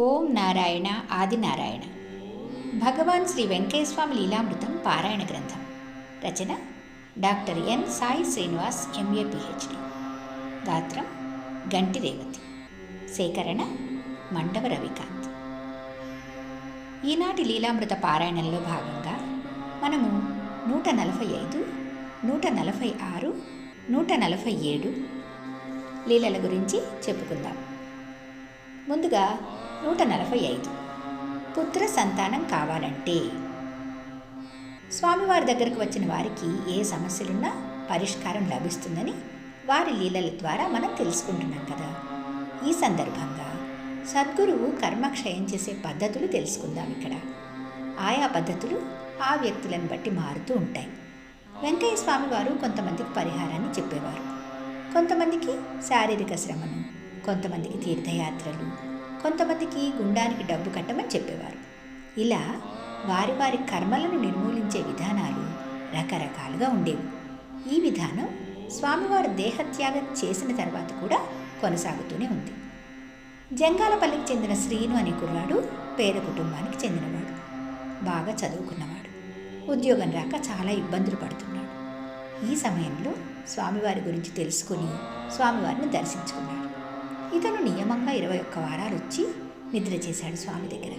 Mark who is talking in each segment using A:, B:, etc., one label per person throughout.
A: ఓం నారాయణ ఆదినారాయణ. భగవాన్ శ్రీ వెంకటేశ్వామి లీలామృతం పారాయణ గ్రంథం. రచన doctor N Sai Srinivas MA PhD. గాత్రం గంటి రేవతి. సేకరణ మండవ రవికాంత్. ఈనాటి లీలామృత పారాయణంలో భాగంగా మనము నూట నలభై ఐదు నూట నలభై ఆరు నూట నలభై ఏడు లీలల గురించి చెప్పుకుందాం. ముందుగా నూట నలభై ఐదు. పుత్ర సంతానం కావాలంటే స్వామివారి దగ్గరకు వచ్చిన వారికి ఏ సమస్యలున్నా పరిష్కారం లభిస్తుందని వారి లీలల ద్వారా మనం తెలుసుకుంటున్నాం కదా. ఈ సందర్భంగా సద్గురువు కర్మక్షయం చేసే పద్ధతులు తెలుసుకుందాం ఇక్కడ. ఆయా పద్ధతులు ఆ వ్యక్తులను బట్టి మారుతూ ఉంటాయి. వెంకయ్య స్వామి వారు కొంతమందికి పరిహారాన్ని చెప్పేవారు. కొంతమందికి శారీరక శ్రమను కొంతమందికి తీర్థయాత్రలు కొంతమందికి గుండానికి డబ్బు కట్టమని చెప్పేవారు. ఇలా వారి వారి కర్మలను నిర్మూలించే విధానాలు రకరకాలుగా ఉండేవి. ఈ విధానం స్వామివారు దేహత్యాగం చేసిన తర్వాత కూడా కొనసాగుతూనే ఉంది. జంగాలపల్లికి చెందిన శ్రీను అనే కుర్రాడు పేద కుటుంబానికి చెందినవాడు. బాగా చదువుకున్నవాడు. ఉద్యోగం రాక చాలా ఇబ్బందులు పడుతున్నాడు. ఈ సమయంలో స్వామివారి గురించి తెలుసుకుని స్వామివారిని దర్శించుకున్నాడు. ఇతను నియమంగా ఇరవై ఒక్క వారాలు వచ్చి నిద్ర చేశాడు స్వామి దగ్గర.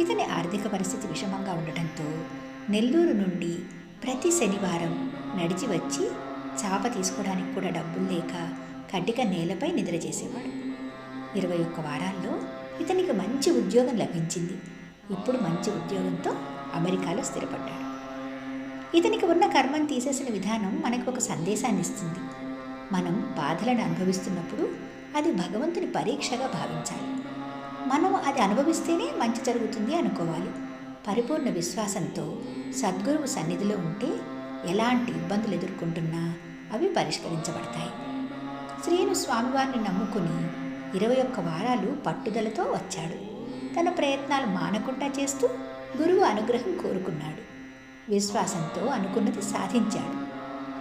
A: ఇతని ఆర్థిక పరిస్థితి విషమంగా ఉండటంతో నెల్లూరు నుండి ప్రతి శనివారం నడిచి వచ్చి చాప తీసుకోవడానికి కూడా డబ్బులు లేక కడ్డిక నేలపై నిద్ర చేసేవాడు. ఇరవై ఒక్క వారాల్లో ఇతనికి మంచి ఉద్యోగం లభించింది. ఇప్పుడు మంచి ఉద్యోగంతో అమెరికాలో స్థిరపడ్డాడు. ఇతనికి ఉన్న కర్మం తీసేసిన విధానం మనకు ఒక సందేశాన్ని ఇస్తుంది. మనం బాధలను అనుభవిస్తున్నప్పుడు అది భగవంతుని పరీక్షగా భావించాలి. మనం అది అనుభవిస్తేనే మంచి జరుగుతుంది అనుకోవాలి. పరిపూర్ణ విశ్వాసంతో సద్గురువు సన్నిధిలో ఉంటే ఎలాంటి ఇబ్బందులు ఎదుర్కొంటున్నా అవి పరిష్కరించబడతాయి. శ్రీను స్వామివారిని నమ్ముకుని ఇరవై ఒక్క వారాలు పట్టుదలతో వచ్చాడు. తన ప్రయత్నాలు మానకుండా చేస్తూ గురువు అనుగ్రహం కోరుకున్నాడు. విశ్వాసంతో అనుకున్నది సాధించాడు.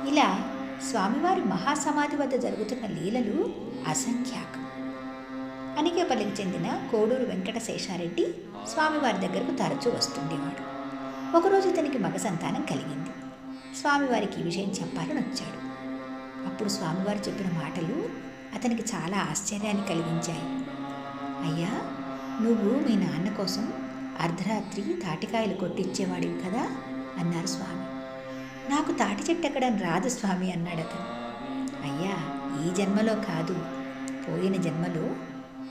A: ఇలా స్వామివారి మహాసమాధి వద్ద జరుగుతున్న లీలలు అసంఖ్యాకం. అనికేపల్లికి చెందిన కోడూరు వెంకట శేషారెడ్డి స్వామివారి దగ్గరకు తరచూ వస్తుండేవాడు. ఒకరోజు ఇతనికి మగ సంతానం కలిగింది. స్వామివారికి ఈ విషయం చెప్పాలని వచ్చాడు. అప్పుడు స్వామివారు చెప్పిన మాటలు అతనికి చాలా ఆశ్చర్యాన్ని కలిగించాయి. అయ్యా నువ్వు మీ నాన్న కోసం అర్ధరాత్రి తాటికాయలు కొట్టించేవాడివి కదా? అన్నారు స్వామి. నాకు తాటి చెట్టు ఎక్కడం రాదు స్వామి అన్నాడు అతను. అయ్యా ఈ జన్మలో కాదు. పోయిన జన్మలో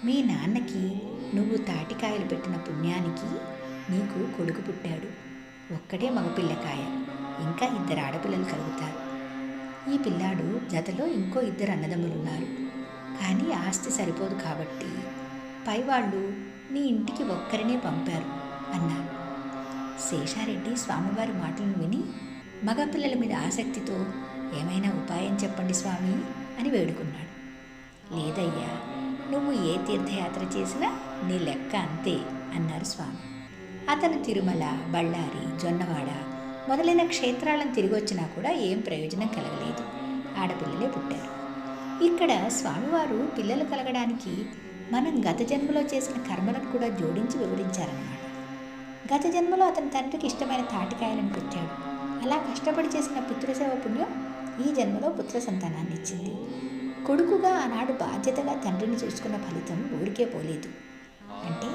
A: మీ నాన్నకి నువ్వు తాటికాయలు పెట్టిన పుణ్యానికి నీకు కొడుకు పుట్టాడు. ఒక్కటే మగపిల్లకాయ ఇంకా ఇద్దరు ఆడపిల్లలు కలుగుతారు. ఈ పిల్లాడు జతలో ఇంకో ఇద్దరు అన్నదమ్ములున్నారు. కానీ ఆస్తి సరిపోదు కాబట్టి పైవాళ్ళు నీ ఇంటికి ఒక్కరినే పంపారు అన్నారు. శేషారెడ్డి స్వామివారి మాటలను విని మగపిల్లల మీద ఆసక్తితో ఏమైనా ఉపాయం చెప్పండి స్వామి అని వేడుకున్నాడు. లేదయ్యా నువ్వు ఏ తీర్థయాత్ర చేసినా నీ లెక్క అంతే అన్నారు స్వామి. అతను తిరుమల బళ్ళారి జొన్నవాడ మొదలైన క్షేత్రాలను తిరిగి వచ్చినా కూడా ఏం ప్రయోజనం కలగలేదు. ఆడపిల్లలే పుట్టారు. ఇక్కడ స్వామివారు పిల్లలు కలగడానికి మనం గత జన్మలో చేసిన కర్మలను కూడా జోడించి వివరించారన్నమాట. గత జన్మలో అతని తండ్రికి ఇష్టమైన తాటికాయలను పెట్టాడు. అలా కష్టపడి చేసిన పుత్రసేవ పుణ్యం ఈ జన్మలో పుత్ర సంతానాన్ని ఇచ్చింది. కొడుకుగా ఆనాడు బాధ్యతగా తండ్రిని చూసుకున్న ఫలితం ఊరికే పోలేదు. అంటే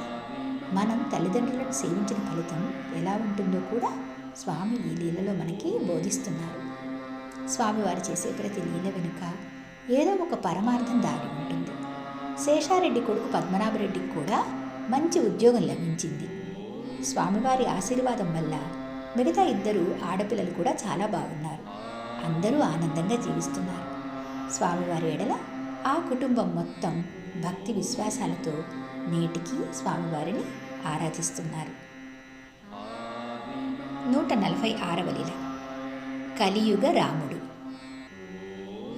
A: మనం తల్లిదండ్రులను సేవించిన ఫలితం ఎలా ఉంటుందో కూడా స్వామి ఈ లీలలో మనకి బోధిస్తున్నారు. స్వామివారు చేసే ప్రతి లీల వెనుక ఏదో ఒక పరమార్థం దాగి ఉంటుంది. శేషారెడ్డి కొడుకు పద్మనాభరెడ్డికి కూడా మంచి ఉద్యోగం లభించింది. స్వామివారి ఆశీర్వాదం వల్ల మిగతా ఇద్దరు ఆడపిల్లలు కూడా చాలా బాగున్నారు. అందరూ ఆనందంగా జీవిస్తున్నారు. స్వామివారి ఎడల ఆ కుటుంబం మొత్తం భక్తి విశ్వాసాలతో నేటికి స్వామివారిని ఆరాధిస్తున్నారు. నూట నలభై ఆరవ లీల. కలియుగ రాముడు.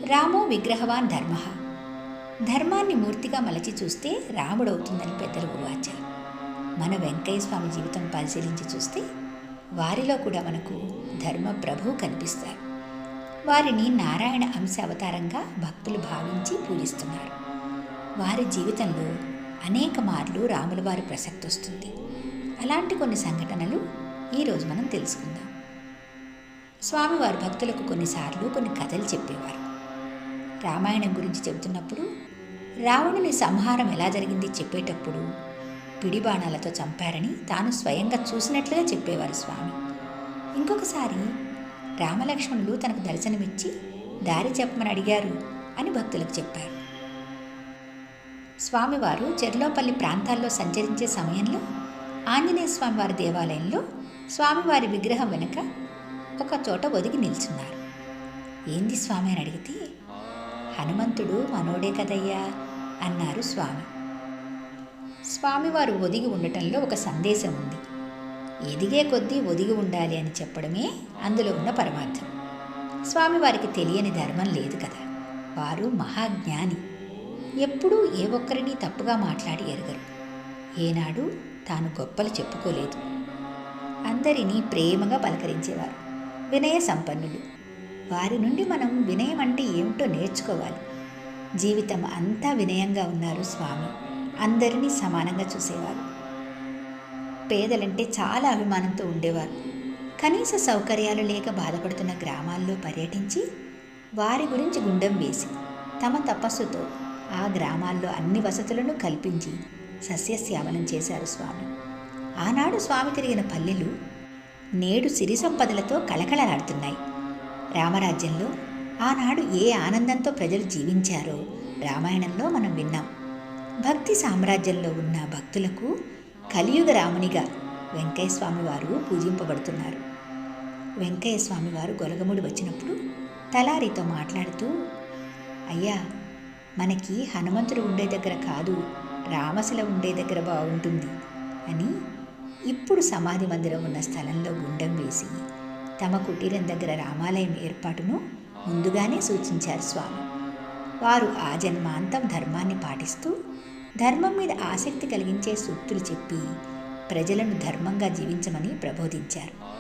A: రామో విగ్రహవాన్ ధర్మ. ధర్మాన్ని మూర్తిగా మలచి చూస్తే రాముడవుతుందని పెద్దలు వాచారు మన వెంకయ్య స్వామి జీవితం పరిశీలించి చూస్తే వారిలో కూడా మనకు ధర్మ ప్రభువు కనిపిస్తారు. వారిని నారాయణ అంశ అవతారంగా భక్తులు భావించి పూజిస్తున్నారు. వారి జీవితంలో అనేక మార్లు రాముల వారి ప్రసక్తి వస్తుంది. అలాంటి కొన్ని సంఘటనలు ఈరోజు మనం తెలుసుకుందాం. స్వామివారి భక్తులకు కొన్నిసార్లు కొన్ని కథలు చెప్పేవారు. రామాయణం గురించి చెబుతున్నప్పుడు రావణుని సంహారం ఎలా జరిగింది చెప్పేటప్పుడు పిడిబాణాలతో చంపారని తాను స్వయంగా చూసినట్లుగా చెప్పేవారు స్వామి. ఇంకొకసారి రామలక్ష్మణులు తనకు దర్శనమిచ్చి దారి చెప్పమని అడిగారు అని భక్తులకు చెప్పారు. స్వామివారు చెర్లోపల్లి ప్రాంతాల్లో సంచరించే సమయంలో ఆంజనేయ స్వామివారి దేవాలయంలో స్వామివారి విగ్రహం వెనుక ఒక చోట ఒదిగి నిల్చున్నారు. ఏంది స్వామి అని అడిగితే హనుమంతుడు మనోడే కదయ్యా అన్నారు స్వామి. స్వామివారు ఒదిగి ఉండటంలో ఒక సందేశం ఉంది. ఎదిగే కొద్దీ ఒదిగి ఉండాలి అని చెప్పడమే అందులో ఉన్న పరమార్థం. స్వామివారికి తెలియని ధర్మం లేదు కదా. వారు మహాజ్ఞాని. ఎప్పుడూ ఏ ఒక్కరిని తప్పుగా మాట్లాడి ఎరగరు. ఏనాడు తాను గొప్పలు చెప్పుకోలేదు. అందరినీ ప్రేమగా పలకరించేవారు. వినయ సంపన్నులు. వారి నుండి మనం వినయం అంటే ఏమిటో నేర్చుకోవాలి. జీవితం అంతా వినయంగా ఉన్నారు స్వామి. అందరినీ సమానంగా చూసేవారు. పేదలంటే చాలా అభిమానంతో ఉండేవారు. కనీస సౌకర్యాలు లేక బాధపడుతున్న గ్రామాల్లో పర్యటించి వారి గురించి గుండెం వేసి తమ తపస్సుతో ఆ గ్రామాల్లో అన్ని వసతులను కల్పించి సస్యశ్యామలం చేశారు స్వామి. ఆనాడు స్వామి తిరిగిన పల్లెలు నేడు సిరి సంపదలతో కళకళలాడుతున్నాయి. రామరాజ్యంలో ఆనాడు ఏ ఆనందంతో ప్రజలు జీవించారో రామాయణంలో మనం విన్నాం. భక్తి సామ్రాజ్యంలో ఉన్న భక్తులకు కలియుగ రామునిగా వెంకయ్య స్వామి వారు పూజింపబడుతున్నారు. వెంకయ్య స్వామివారు గొలగముడు గొలగముడి వచ్చినప్పుడు తలారితో మాట్లాడుతూ అయ్యా మనకి హనుమంతుడు ఉండే దగ్గర కాదు రామశిల ఉండే దగ్గర బాగుంటుంది అని ఇప్పుడు సమాధి మందిరం ఉన్న స్థలంలో గుండం వేసి తమ కుటీరం దగ్గర రామాలయం ఏర్పాటును ముందుగానే సూచించారు స్వామి. వారు ఆ జన్మాంతం ధర్మాన్ని పాటిస్తూ ధర్మం మీద ఆసక్తి కలిగించే సూక్తులు చెప్పి ప్రజలను ధర్మంగా జీవించమని ప్రబోధించారు.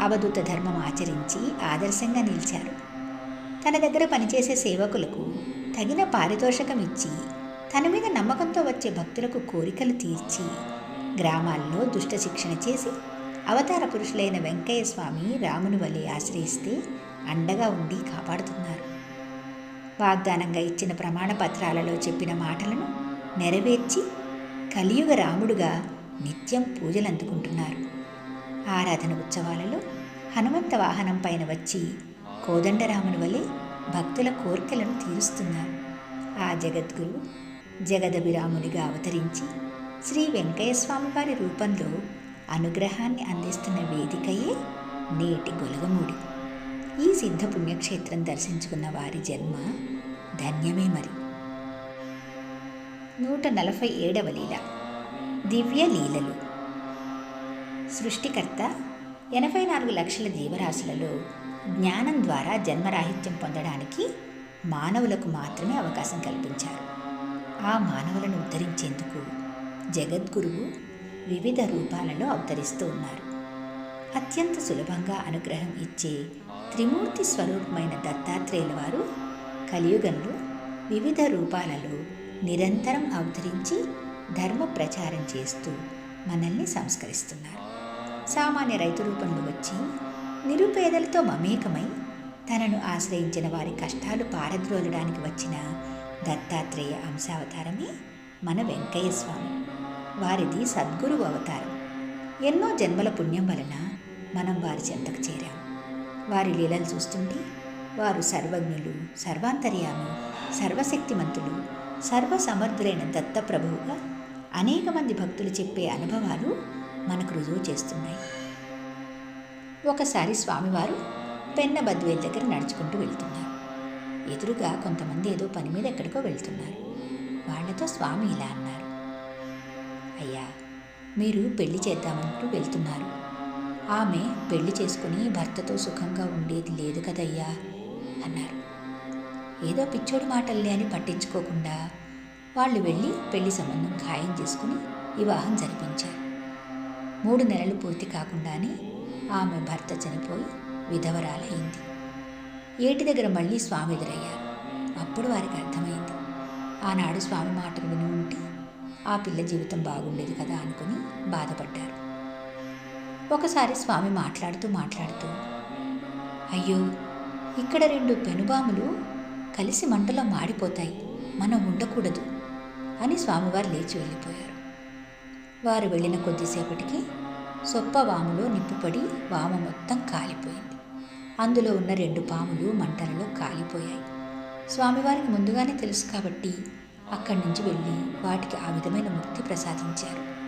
A: అవధూత ధర్మం ఆచరించి ఆదర్శంగా నిలిచారు. తన దగ్గర పనిచేసే సేవకులకు తగిన పారితోషకం ఇచ్చి తన మీద నమ్మకంతో వచ్చే భక్తులకు కోరికలు తీర్చి గ్రామాల్లో దుష్ట శిక్షణ చేసి అవతార పురుషులైన వెంకయ్య స్వామి రాముని వలె ఆశ్రయిస్తే అండగా ఉండి కాపాడుతున్నారు. వాగ్దానంగా ఇచ్చిన ప్రమాణ పత్రాలలో చెప్పిన మాటలను నెరవేర్చి కలియుగ రాముడుగా నిత్యం పూజలు అందుకుంటున్నారు ఆరాధన ఉత్సవాలలో హనుమంత వాహనం పైన వచ్చి కోదండరాముని వలె భక్తుల కోరికలను తీరుస్తున్నారు. ఆ జగద్గురు జగదభిరామునిగా అవతరించి శ్రీ వెంకయ్య స్వామి వారి రూపంలో అనుగ్రహాన్ని అందిస్తున్న వేదికయే నేటి గొలగమూడి. ఈ సిద్ధ పుణ్యక్షేత్రం దర్శించుకున్న వారి జన్మ ధన్యమే మరి. నూట నలభై ఏడవ లీల. దివ్య లీలలు సృష్టికర్త ఎనభై నాలుగు లక్షల జీవరాశులలో జ్ఞానం ద్వారా జన్మరాహిత్యం పొందడానికి మానవులకు మాత్రమే అవకాశం కల్పించారు. ఆ మానవులను ఉద్ధరించేందుకు జగద్గురువు వివిధ రూపాలలో అవతరిస్తూ ఉన్నారు. అత్యంత సులభంగా అనుగ్రహం ఇచ్చే త్రిమూర్తి స్వరూపమైన దత్తాత్రేయుల వారు కలియుగంలో వివిధ రూపాలలో నిరంతరం అవతరించి ధర్మ ప్రచారం చేస్తూ మనల్ని సంస్కరిస్తున్నారు. సామాన్య రైతు రూపంలో వచ్చి నిరుపేదలతో మమేకమై తనను ఆశ్రయించిన వారి కష్టాలు పారద్రోలడానికి వచ్చిన దత్తాత్రేయ అంశావతారమే మన వెంకయ్య స్వామి వారిది సద్గురువు అవతారం. ఎన్నో జన్మల పుణ్యం వలన మనం వారి చెంతకు చేరాం. వారి లీలలు చూస్తుంటే వారు సర్వజ్ఞులు సర్వాంతర్యామి సర్వశక్తిమంతులు సర్వసమర్థులైన దత్తప్రభువుగా అనేక మంది భక్తులు చెప్పే అనుభవాలు మనకు రుజువు చేస్తున్నాయి. ఒకసారి స్వామివారు పెన్న బద్వేల్ దగ్గర నడుచుకుంటూ వెళ్తున్నారు. ఎదురుగా కొంతమంది ఏదో పని మీద ఎక్కడికో వెళ్తున్నారు. వాళ్ళతో స్వామి ఇలా అన్నారు. అయ్యా మీరు పెళ్ళి చేద్దామంటూ వెళ్తున్నారు. ఆమె పెళ్ళి చేసుకుని భర్తతో సుఖంగా ఉండేది లేదు కదయ్యా అన్నారు. ఏదో పిచ్చోడి మాటల్ని అని పట్టించుకోకుండా వాళ్ళు వెళ్ళి పెళ్ళి సంబంధం ఖాయం చేసుకుని వివాహం జరిపించారు. మూడు నెలలు పూర్తి కాకుండానే ఆమె భర్త చనిపోయి విధవరాలైంది. ఏటి దగ్గర మళ్ళీ స్వామి ఎదురయ్యారు. అప్పుడు వారికి అర్థమైంది. ఆనాడు స్వామి మాటలు విని ఉంటే ఆ పిల్ల జీవితం బాగుండేది కదా అనుకుని బాధపడ్డారు. ఒకసారి స్వామి మాట్లాడుతూ మాట్లాడుతూ అయ్యో ఇక్కడ రెండు పెనుబాములు కలిసి మంటలో మాడిపోతాయి. మనం ఉండకూడదు అని స్వామివారు లేచి వెళ్ళిపోయారు. వారు వెళ్ళిన కొద్దిసేపటికి సొప్ప వాములో నిప్పుపడి వామ మొత్తం కాలిపోయింది. అందులో ఉన్న రెండు పాములు మంటలలో కాలిపోయాయి. స్వామివారికి ముందుగానే తెలుసు కాబట్టి అక్కడి నుంచి వెళ్ళి వాటికి ఆ విధమైన ముక్తి ప్రసాదించారు.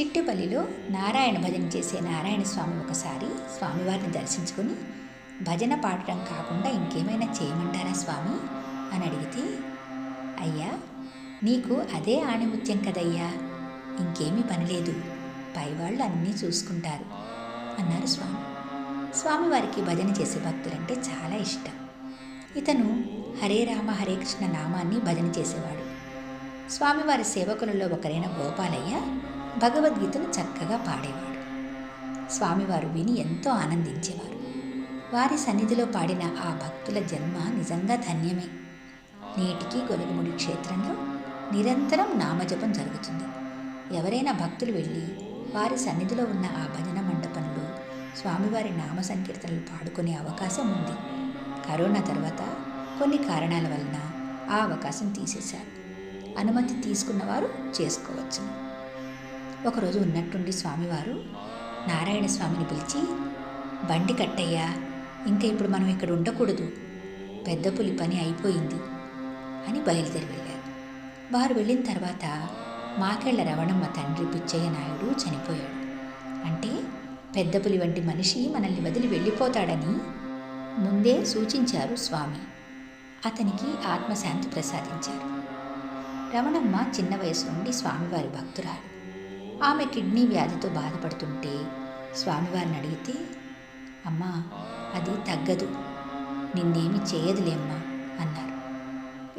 A: చిట్టెపల్లిలో నారాయణ భజన చేసే నారాయణ స్వామి ఒకసారి స్వామివారిని దర్శించుకొని భజన పాడటం కాకుండా ఇంకేమైనా చేయమంటారా స్వామి? అని అడిగితే అయ్యా నీకు అదే ఆణిముత్యం కదయ్యా. ఇంకేమీ పని లేదు. పైవాళ్ళు అన్నీ చూసుకుంటారు అన్నారు స్వామి. స్వామివారికి భజన చేసే భక్తులంటే చాలా ఇష్టం. ఇతను హరే రామ హరే కృష్ణ నామాన్ని భజన చేసేవాడు. స్వామివారి సేవకులలో ఒకరైన గోపాలయ్య భగవద్గీతను చక్కగా పాడేవాడు. స్వామివారు విని ఎంతో ఆనందించేవారు. వారి సన్నిధిలో పాడిన ఆ భక్తుల జన్మ నిజంగా ధన్యమే. నేటికి గొలుగుముడి క్షేత్రంలో నిరంతరం నామజపం జరుగుతుంది. ఎవరైనా భక్తులు వెళ్ళి వారి సన్నిధిలో ఉన్న ఆ భజన మండపంలో స్వామివారి నామ సంకీర్తనలు పాడుకునే అవకాశం ఉంది. కరోనా తర్వాత కొన్ని కారణాల వలన ఆ అవకాశం తీసేశారు. అనుమతి తీసుకున్నవారు చేసుకోవచ్చు. ఒకరోజు ఉన్నట్టుండి స్వామివారు నారాయణ స్వామిని పిలిచి బండి కట్టయ్యా ఇంకా ఇప్పుడు మనం ఇక్కడ ఉండకూడదు. పెద్ద పులి పని అయిపోయింది అని బయలుదేరి వెళ్ళారు. వారు వెళ్ళిన తర్వాత మాకెళ్ళ రవణమ్మ తండ్రి పిచ్చయ్య నాయుడు చనిపోయాడు. అంటే పెద్ద పులి వంటి మనిషి మనల్ని వదిలి వెళ్ళిపోతాడని ముందే సూచించారు స్వామి. అతనికి ఆత్మశాంతి ప్రసాదించారు. రమణమ్మ చిన్న వయసు నుండి స్వామివారి భక్తురాలు. ఆమె కిడ్నీ వ్యాధితో బాధపడుతుంటే స్వామివారిని అడిగితే అమ్మా అది తగ్గదు. నిన్నేమి చేయదులేమ్మా అన్నారు.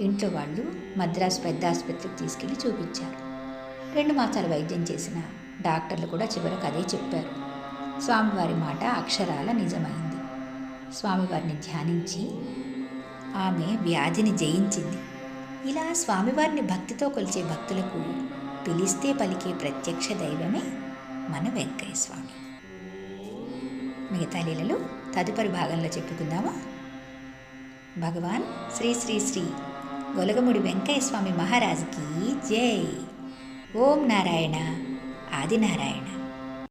A: ఇంట్లో వాళ్ళు మద్రాసు పెద్ద ఆసుపత్రికి తీసుకెళ్ళి చూపించారు. రెండు మాసాలు వైద్యం చేసిన డాక్టర్లు కూడా చివరకు అదే చెప్పారు. స్వామివారి మాట అక్షరాల నిజమైంది. స్వామివారిని ధ్యానించి ఆమె వ్యాధిని జయించింది. ఇలా స్వామివారిని భక్తితో కొలిచే భక్తులకు పిలిస్తే పలికే ప్రత్యక్ష దైవమే మన వెంకయ్య స్వామి. మిగతా లీలలు తదుపరి భాగంలో చెప్పుకుందామా? భగవాన్ శ్రీ శ్రీ శ్రీ గొలగముడి వెంకయ్య స్వామి మహారాజుకి జై. ఓం నారాయణ ఆదినారాయణ.